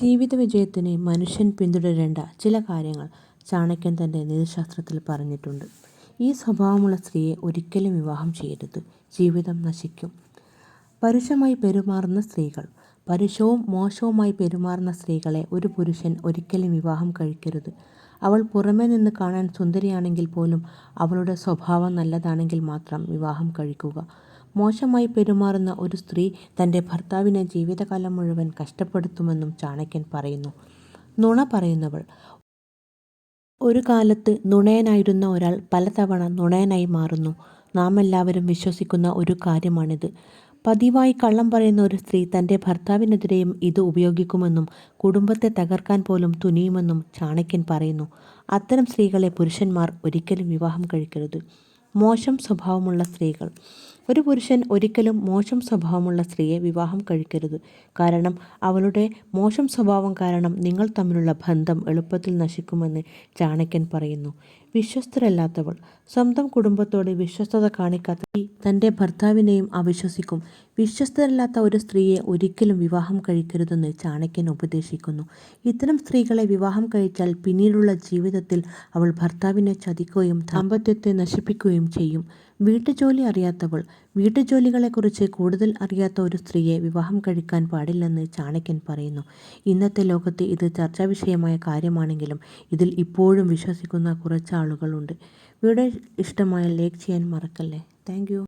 ജീവിത വിജയത്തിന് മനുഷ്യൻ പിന്തുടരേണ്ട ചില കാര്യങ്ങൾ ചാണക്യൻ തന്റെ നീതിശാസ്ത്രത്തിൽ പറഞ്ഞിട്ടുണ്ട്. ഈ സ്വഭാവമുള്ള സ്ത്രീയെ ഒരിക്കലും വിവാഹം ചെയ്യരുത്. ജീവിതം നശിക്കും. പരുഷമായി പെരുമാറുന്ന സ്ത്രീകൾ. പരുഷവും മോശവുമായി പെരുമാറുന്ന സ്ത്രീകളെ ഒരു പുരുഷൻ ഒരിക്കലും വിവാഹം കഴിക്കരുത്. അവൾ പുറമേ നിന്ന് കാണാൻ സുന്ദരിയാണെങ്കിൽ പോലും അവളുടെ സ്വഭാവം നല്ലതാണെങ്കിൽ മാത്രം വിവാഹം കഴിക്കുക. മോശമായി പെരുമാറുന്ന ഒരു സ്ത്രീ തന്റെ ഭർത്താവിനെ ജീവിതകാലം മുഴുവൻ കഷ്ടപ്പെടുത്തുമെന്നും ചാണക്യൻ പറയുന്നു. നുണ പറയുന്നവൾ. ഒരു കാലത്ത് നുണയനായിരുന്ന ഒരാൾ പലതവണ നുണയനായി മാറുന്നു. നാം എല്ലാവരും വിശ്വസിക്കുന്ന ഒരു കാര്യമാണിത്. പതിവായി കള്ളം പറയുന്ന ഒരു സ്ത്രീ തന്റെ ഭർത്താവിനെതിരെയും ഇത് ഉപയോഗിക്കുമെന്നും കുടുംബത്തെ തകർക്കാൻ പോലും തുനിയുമെന്നും ചാണക്യൻ പറയുന്നു. അത്തരം സ്ത്രീകളെ പുരുഷന്മാർ ഒരിക്കലും വിവാഹം കഴിക്കരുത്. മോശം സ്വഭാവമുള്ള സ്ത്രീകൾ. ഒരു പുരുഷൻ ഒരിക്കലും മോശം സ്വഭാവമുള്ള സ്ത്രീയെ വിവാഹം കഴിക്കരുത്. കാരണം അവളുടെ മോശം സ്വഭാവം കാരണം നിങ്ങൾ തമ്മിലുള്ള ബന്ധം എളുപ്പത്തിൽ നശിക്കുമെന്ന് ചാണക്യൻ പറയുന്നു. വിശ്വസ്തരല്ലാത്തവൾ. സ്വന്തം കുടുംബത്തോട് വിശ്വസ്തത കാണിക്കാത്ത സ്ത്രീ തന്റെ ഭർത്താവിനെയും അവിശ്വസിക്കും. വിശ്വസ്തരല്ലാത്ത ഒരു സ്ത്രീയെ ഒരിക്കലും വിവാഹം കഴിക്കരുതെന്ന് ചാണക്യൻ ഉപദേശിക്കുന്നു. ഇത്തരം സ്ത്രീകളെ വിവാഹം കഴിച്ചാൽ പിന്നീടുള്ള ജീവിതത്തിൽ അവൾ ഭർത്താവിനെ ചതിക്കുകയും ദാമ്പത്യത്തെ നശിപ്പിക്കുകയും ചെയ്യും. വീട്ടുജോലി അറിയാത്തവൾ. വീട്ടുജോലികളെക്കുറിച്ച് കൂടുതൽ അറിയാത്ത ഒരു സ്ത്രീയെ വിവാഹം കഴിക്കാൻ പാടില്ലെന്ന് ചാണക്യൻ പറയുന്നു. ഇന്നത്തെ ലോകത്ത് ഇത് ചർച്ചാ വിഷയമായ കാര്യമാണെങ്കിലും ഇതിൽ ഇപ്പോഴും വിശ്വസിക്കുന്ന കുറച്ചാളുകളുണ്ട്. വീഡിയോ ഇഷ്ടമായ ലൈക്ക് ചെയ്യാൻ മറക്കല്ലേ. താങ്ക്.